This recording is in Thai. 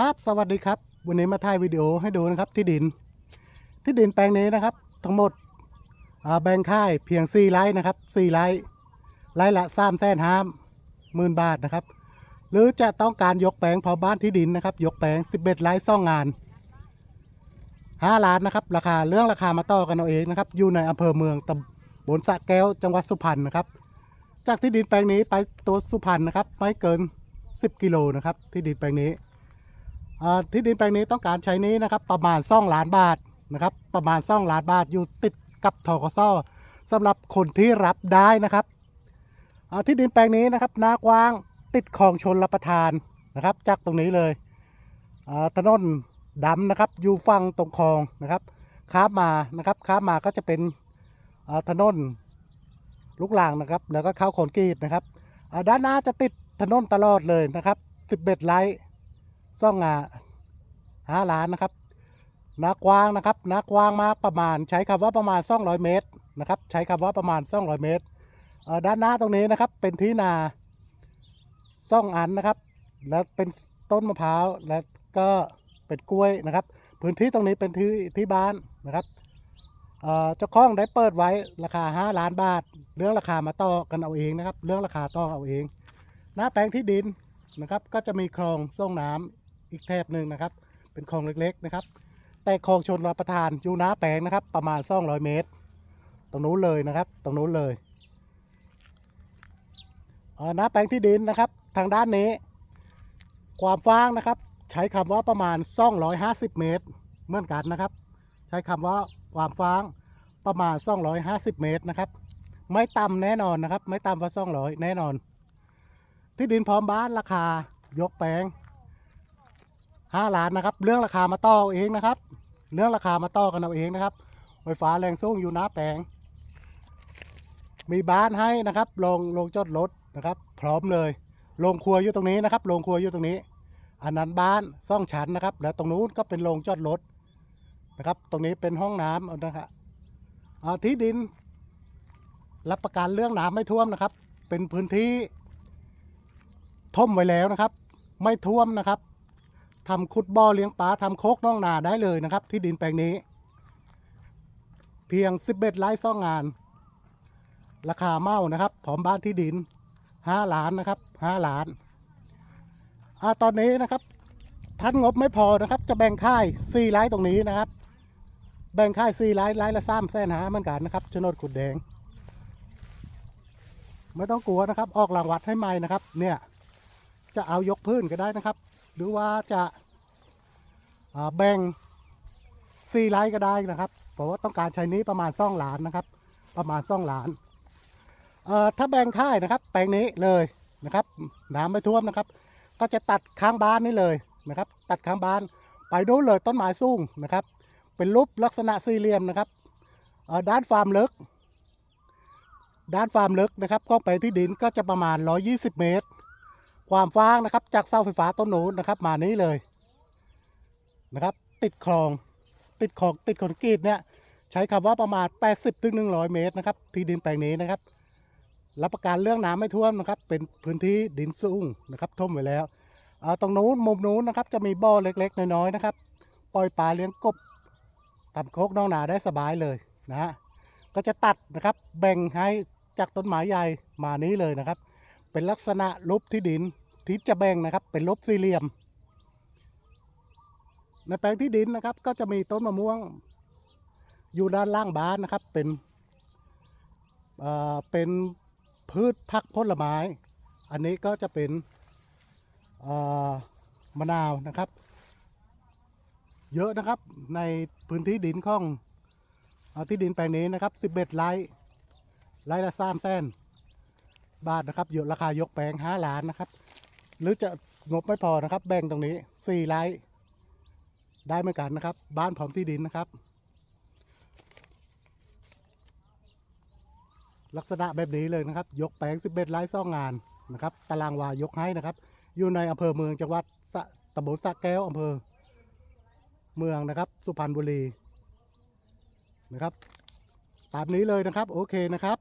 ครับสวัสดีครับ วันนี้มาถ่ายวิดีโอให้ดูนะครับที่ดิน ที่ดินแปลงนี้นะครับ ทั้งหมดแบ่งค่ายเพียง4ไร่นะครับ4ไร่ไร่ละ3แสนห้าหมื่นบาทนะครับ หรือจะต้องการยกแปลงพอบ้านที่ดินนะครับ ยกแปลง 11ไร่ซ่องงาน5ล้านนะครับ ราคาเรื่องราคามาต่อกันเอาเองนะครับ อยู่ในอำเภอเมืองตำบลสะแก้วจังหวัดสุพรรณนะครับ จากที่ดินแปลงนี้ไปตัวสุพรรณนะครับ ไม่เกิน 10 กิโลนะครับ ที่ดินแปลงนี้ ที่ดินแปลงนี้ต้องการใช้นี้นะครับ ประมาณ2ล้านบาทนะครับ ประมาณ2ล้านบาทอยู่ติดกับทกสสำหรับคนที่รับได้นะครับที่ดินแปลงนี้นะครับนากว้างติดคลองชนรับประทานนะครับ จากตรงนี้เลยถนนดำนะครับ อยู่ฝั่งตรงคลองนะครับข้ามมานะครับข้ามมาก็จะเป็นถนนลูกลางนะครับ แล้วก็เข้าโคนกรีดนะครับด้านหน้าจะติดถนนตลอดเลยนะครับ 11ไร่ ซ่องงาห้าล้านนะครับนากวางนะครับนากวางมากประมาณใช้คำว่าประมาณ200 เมตรนะครับ ใช้คำว่าประมาณ200 เมตรเอ่อด้านหน้าตรงนี้นะครับ เป็นที่นาซ่องอันนะครับ แล้วเป็นต้นมะพร้าวแล้วก็เป็นกล้วยนะครับ พื้นที่ตรงนี้เป็นที่ที่บ้านนะครับเจ้าของได้เปิดไว้ราคา 5 ล้านบาท เรื่องราคามาต่อกันเอาเองนะครับ เรื่องราคาต่อเอาเอง หน้าแปลงที่ดินนะครับ ก็จะมีคลองส่งน้ำ อีกแถบหนึ่งนะครับ เป็นคลองเล็กๆนะครับ แต่คลองชนรับประทานอยู่หน้าแปลงนะครับ ประมาณ200เมตร ตรงนู้นเลยนะครับ ตรงนู้นเลยเอ่อหน้าแปลงที่ดินนะครับ ทางด้านนี้ ความฟ้างนะครับ ใช้คำว่าประมาณ250 เมตรเหมือนกันนะครับ ใช้คำว่าความฟ้างประมาณ 250 เมตรนะครับ ไม่ต่ำแน่นอนนะครับ ไม่ต่ำกว่า200 แน่นอน ที่ดินพร้อมบ้านราคายกแปลง 5ล้านนะครับ เรื่องราคามาต่อเองนะครับ เรื่องราคามาต่อกันเอาเองนะครับไฟฟ้าแรงสูงอยู่น้าแปลง มีบ้านให้นะครับลงลงจอดรถนะครับ พร้อมเลยโรงครัวอยู่ตรงนี้นะครับโรงครัวอยู่ตรงนี้ อันนั้นบ้านซ่องชั้นนะครับ แล้วตรงนู้นก็เป็นโรงจอดรถนะครับ ตรงนี้เป็นห้องน้ำนะครับที่ดิน รับประกันเรื่องน้ำไม่ท่วมนะครับ เป็นพื้นที่ท่มไว้แล้วนะครับ ไม่ท่วมนะครับ ทำขุดบ่อเลี้ยงปลาทำโคกน้องนาได้เลยนะครับ ที่ดินแปลงนี้ เพียง 11ไร่ซ่องงาน ราคาเมานะครับพร้อมบ้านที่ดิน 5 ล้านนะครับ 5 ล้านอ่าตอนนี้นะครับท่านงบไม่พอนะครับ จะแบ่งค่าย4ไร่ตรงนี้นะครับ แบ่งค่าย4ไร่ไร่ละ3แสนหาเหมือนกันนะครับโฉนดขุดแดงไม่ต้องกลัวนะครับ ออกรางวัดให้ใหม่นะครับ เนี่ย จะเอายกพื้นก็ได้นะครับ หรือว่าจะาแบ่ง4ไร่ก็ได้นะครับเพราะว่าต้องการใช้นี้ประมาณ2ล้านนะครับ ประมาณ2ล้านเอ่อถ้าแบ่งค่ายนะครับ แปลงนี้เลยนะครับ น้ำไม่ท่วมนะครับ ก็จะตัดข้างบ้านนี่เลยนะครับ ตัดข้างบ้านไปดูเลยต้นไม้สูงนะครับ เป็นรูปลักษณะสี่เหลี่ยมนะครับด้านฟาร์มลึก ด้านฟาร์มลึกนะครับก็ไปที่ดินก็จะประมาณ 120 เมตร ความฟ้างนะครับ จากเสาไฟฟ้าต้นนู้นนะครับ มานี้เลยนะครับ ติดคลองติดคลองติดคอนกรีตเนี่ยใช้คำว่าประมาณ 80ถึง100 เมตรนะครับ ที่ดินแปลงนี้นะครับรับประกันเรื่องน้ำไม่ท่วมนะครับ เป็นพื้นที่ดินสูงนะครับท่วมไว้แล้วเอ่อตรงนู้นมุมนู้นนะครับ จะมีบ่อเล็กๆน้อยๆนะครับ ปล่อยปลาเลี้ยงกบทำโคกน้องนาได้สบายเลยนะฮะก็จะตัดนะครับ แบ่งให้จากต้นไม้ใหญ่มานี้เลยนะครับ เป็นลักษณะรูปที่ดินที่จะแบ่งนะครับ เป็นรูปสี่เหลี่ยม ในแปลงที่ดินนะครับ ก็จะมีต้นมะม่วง อยู่ด้านล่างบ้านนะครับ เป็นเอ่อเป็นพืชผักผลไม้ อันนี้ก็จะเป็นเอ่อมะนาวนะครับ เยอะนะครับในพื้นที่ดินของอที่ดินแปลงนี้นะครับ 11ไร่ไร่ละสามแสน บาทนะครับอยู่ราคายกแปลง5ล้านนะครับ หรือจะงบไม่พอนะครับ แบ่งตรงนี้4ไร่ได้เหมือนกันนะครับ บ้านพร้อมที่ดินนะครับ ลักษณะแบบนี้เลยนะครับ ยกแปลง11ไร่ซ่องงานนะครับ ตารางวายกให้นะครับ อยู่ในอำเภอเมืองจังหวัดสะตำบลสะแก้วอำเภอ เมืองนะครับ สุพรรณบุรีนะครับ ตามนี้เลยนะครับ โอเคนะครับ